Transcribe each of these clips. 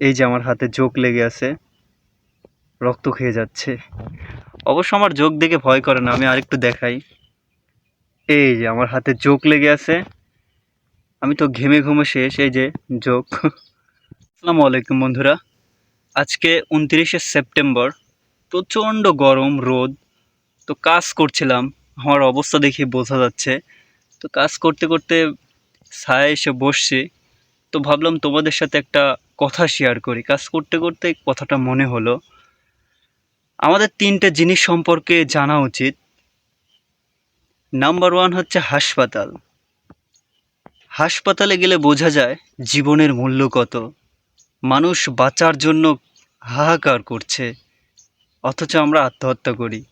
এই যে আমার হাতে জোক লেগে আছে, রক্ত খেয়ে যাচ্ছে। অবশ্য আমার জোক দেখে ভয় করে না, আমি আরেকটু দেখাই। এই যে আমার হাতে জোক লেগে আছে, আমি তো ঘেমে ঘুমে শেষ, এই যে জোক। আসসালামু আলাইকুম বন্ধুরা, আজকে উনত্রিশে সেপ্টেম্বর, প্রচণ্ড গরম, রোদ, তো কাজ করছিলাম, আমার অবস্থা দেখে বোঝা যাচ্ছে। তো কাজ করতে করতে ছায়া এসে বসছি, তো ভাবলাম তোমাদের সাথে একটা কথা শেয়ার করি। কাজ করতে করতে কথাটা মনে হলো। আমাদের তিনটে জিনিস সম্পর্কে জানা উচিত। নাম্বার ওয়ান হচ্ছে হাসপাতাল। হাসপাতালে গেলে বোঝা যায় জীবনের মূল্য কত। মানুষ বাঁচার জন্য হাহাকার করছে, অথচ আমরা আত্মহত্যা করি।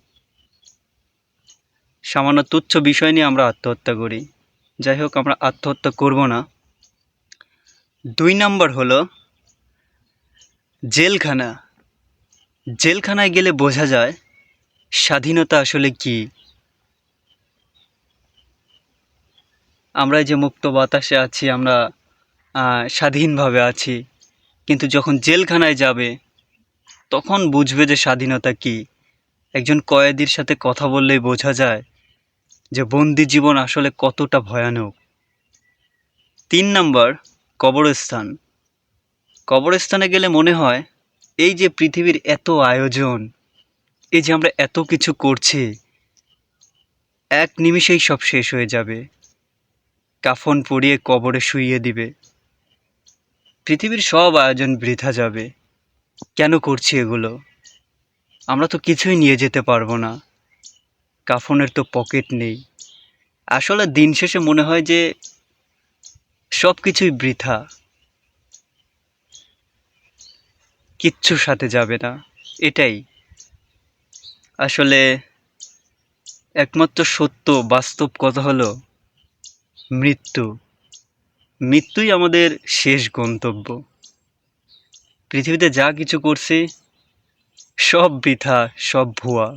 সামান্য তুচ্ছ বিষয় নিয়ে আমরা আত্মহত্যা করি। যাই হোক, আমরা আত্মহত্যা করব না। দুই নাম্বার হলো জেলখানা। জেলখানায় গেলে বোঝা যায়, স্বাধীনতা আসলে কি। আমরা যে মুক্ত বাতাসে আছি, আমরা স্বাধীনভাবে আছি। কিন্তু যখন জেলখানায় যাবে, তখন বুঝবে যে স্বাধীনতা কি। একজন কয়েদির সাথে কথা বললেই বোঝা যায় যে বন্দি জীবন আসলে কতটা ভয়ানক। তিন নম্বর কবরস্থান। কবরস্থানে গেলে মনে হয়, এই যে পৃথিবীর এত আয়োজন, এই যে আমরা এত কিছু করছি, এক নিমিষেই সব শেষ হয়ে যাবে। কাফন পরিয়ে কবরে শুইয়ে দিবে। পৃথিবীর সব আয়োজন বৃথা যাবে। কেন করছি এগুলো? আমরা তো কিছুই নিয়ে যেতে পারব না। কাফনের তো পকেট নেই। আসলে দিন শেষে মনে হয় যে সব কিছুই বৃথা। কিচ্ছু সাথে যাবে না। এটাই। আসলে একমাত্র সত্য, বাস্তব কথা হলো মৃত্যু। মৃত্যুই আমাদের শেষ গন্তব্য। পৃথিবীতে যা কিছু করছি, সব বৃথা, সব ভুয়া।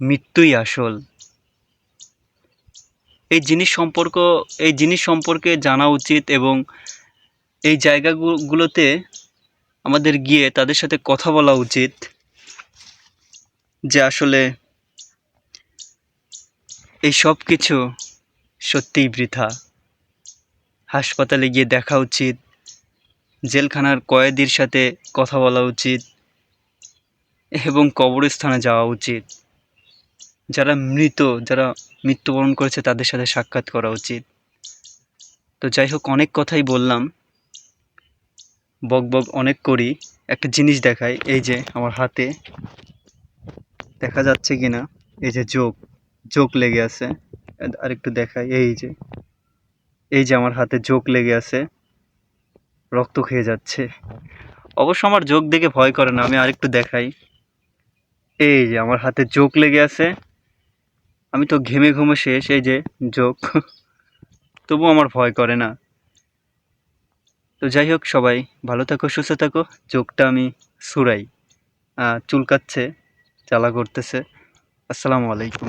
মৃত্যুই আসল। এই জিনিস সম্পর্ক, এই জিনিস সম্পর্কে জানা উচিত এবং এই জায়গাগুলোতে আমাদের গিয়ে তাদের সাথে কথা বলা উচিত যে আসলে এই সব কিছু সত্যিই বৃথা। হাসপাতালে গিয়ে দেখা উচিত, জেলখানার কয়েদির সাথে কথা বলা উচিত এবং কবরস্থানে যাওয়া উচিত। যারা মৃত, যারা মৃত্যুবরণ করেছে তাদের সাথে সাক্ষাৎ করা উচিত। তো যাই হোক, অনেক কথাই বললাম। বক বক অনেক করি, একটা জিনিস দেখাই, এই যে আমার হাতে। দেখা যাচ্ছে কি না এই যে যোগ যোগ লেগে আছে। আরেকটু দেখাই, এই যে এই যে আমার হাতে যোগ লেগে আছে। রক্ত খেয়ে যাচ্ছে। অবশ্য আমার যোগ দেখে ভয় করে না, আমি আরেকটু দেখাই। এই যে আমার হাতে যোগ লেগে আছে। আমি তো ঘেমে ঘুমে শেষ, এই যে যোগ তবু আমার ভয় করে না। তো যাই হোক, সবাই ভালো থাকো, সুস্থ থাকো। চোখটা আমি সুরাই। চুলকাচ্ছে, জ্বালা করতেছে। আসসালামু আলাইকুম।